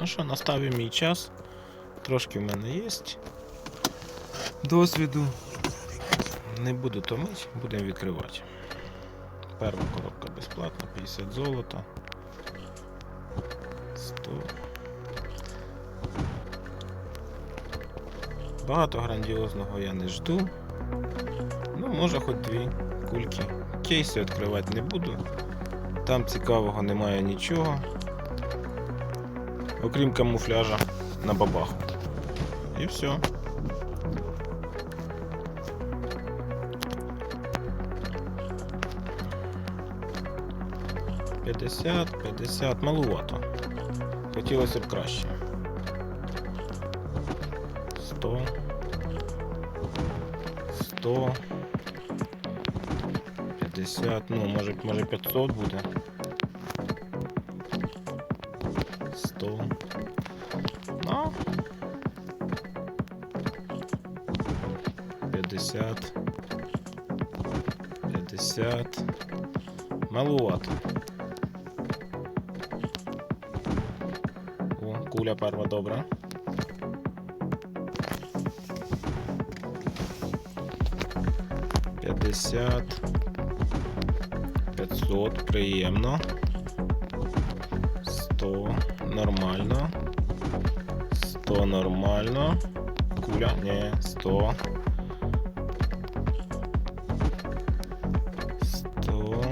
Ну що, настав і мій час. Трошки в мене є. Досвіду. Не буду томити, будемо відкривати. Перша коробка безплатна, 50 золота. 100. Багато грандіозного я не жду. Ну, може хоч дві кульки. Кейси відкривати не буду. Там цікавого немає нічого. Окрім камуфляжа на бабаху. І все. П'ятдесят, п'ятдесят, малувато. Хотілося б краще. Сто. Сто. П'ятдесят, ну, може, може 500 буде. Сто. Ну. 50. 50. Малувато. О, куля перша добра. П'ятдесят. П'ятсот. Приємно. Сто. Нормально. Сто нормально. Куля. Ні, сто. Сто.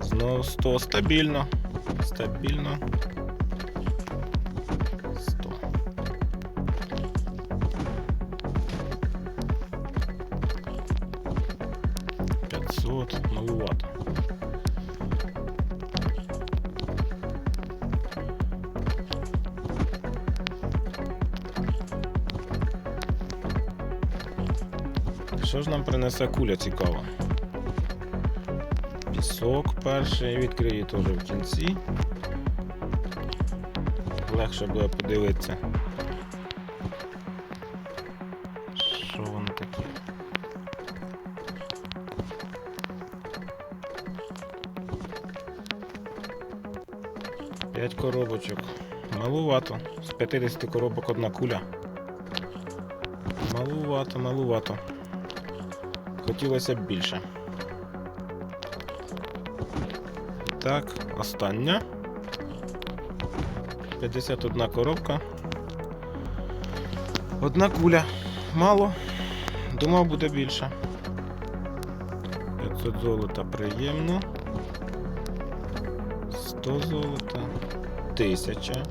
Знову 100 стабільно. Стабільно. 100. П'ятсот. Малувато. Що ж нам принесе куля цікава? Пісок перший відкрию теж в кінці. Легше буде подивитися. Що воно таке? П'ять коробочок. Малувато. З 50 коробок одна куля. Малувато, малувато. Хотілося б більше. Так, остання. 51 коробка. Одна куля. Мало. Думав буде більше. 500 золота приємно. 100 золота. 1000.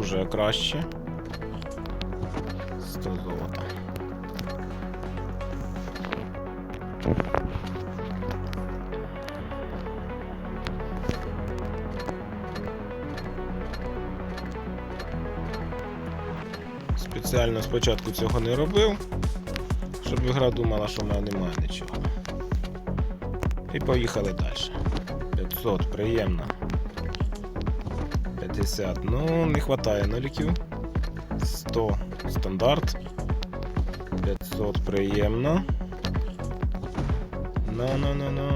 Уже краще. 100 золота. Спеціально спочатку цього не робив, щоб гра думала, що в мене немає нічого. І поїхали далі. 500, приємно. 50, ну не вистачає нуликів. 100 стандарт. 500 приємно. Ну, ну, ну, ну.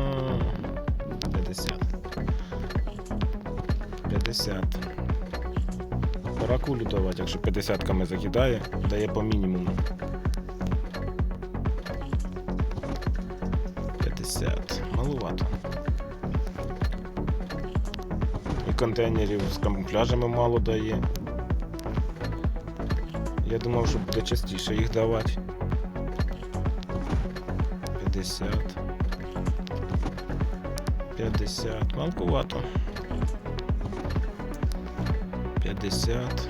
50. 50. Пора кулю давати, якщо 50 ками закидає, дає по мінімуму. 50. Малувато. І контейнерів з камуфляжами мало дає. Я думав, що буде частіше їх давати. 50. 50. Малкувато. 50.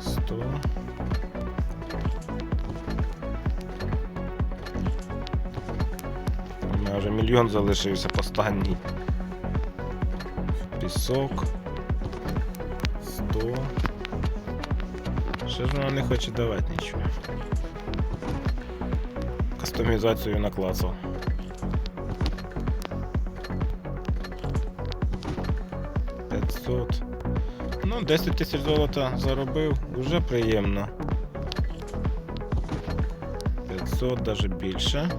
Сто. Вже мільйон залишився останній. Пісок. Сто. Що ж вона не хоче давати нічого. Кастомізацію наклацав. П'ятсот. Ну, 10 тисяч золота заробив, вже приємно. 500, навіть більше.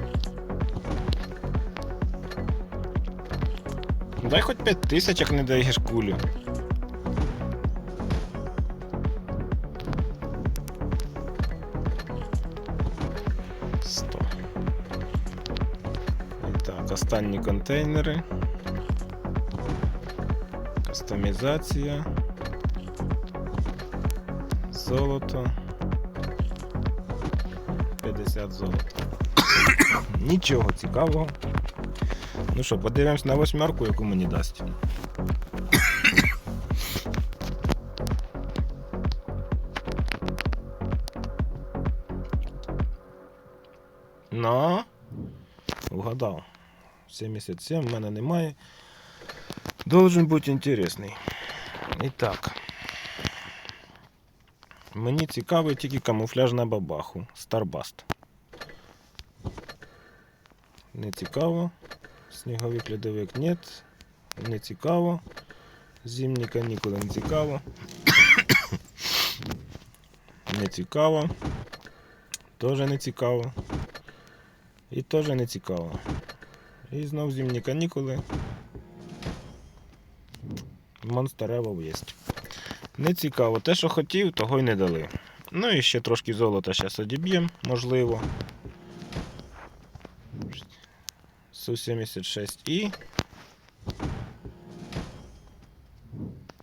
Дай хоч 5 тисяч, як не даєш кулю. Останні контейнери. Кастомізація. Золото. 50 золота. Нічого цікавого. Ну що, подивимось на восьмерку, яку мені дасть. Ну, угадав. 77 в мене немає. Должен бути інтересний. І так. Мені цікавий тільки камуфляж на бабаху. Старбаст. Не цікаво. Сніговик льодовик нет. Не цікаво. Зимні канікули не цікаво. не цікаво. Тоже не цікаво. І теж не цікаво. І знов зимні канікули. Evo є. Не цікаво. Те, що хотів, того й не дали. Ну і ще трошки золота зараз одіб'єм, можливо. Су-76І.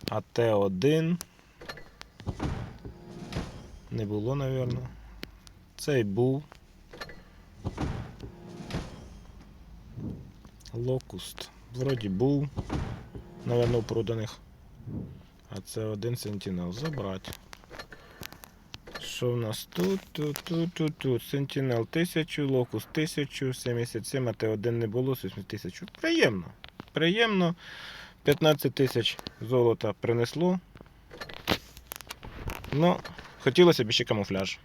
АТ-1. Не було, напевно. Цей був. Локуст. Вроді був. Наверно, у проданих. А це один Sentinel. Забрати. Що в нас тут? Тут, тут, тут, тут. Sentinel 1000, Locus 1000, 77, а Т1 не було, 70 тисяч. Приємно. Приємно. 15 тисяч золота принесло. Ну, хотілося б ще камуфляж.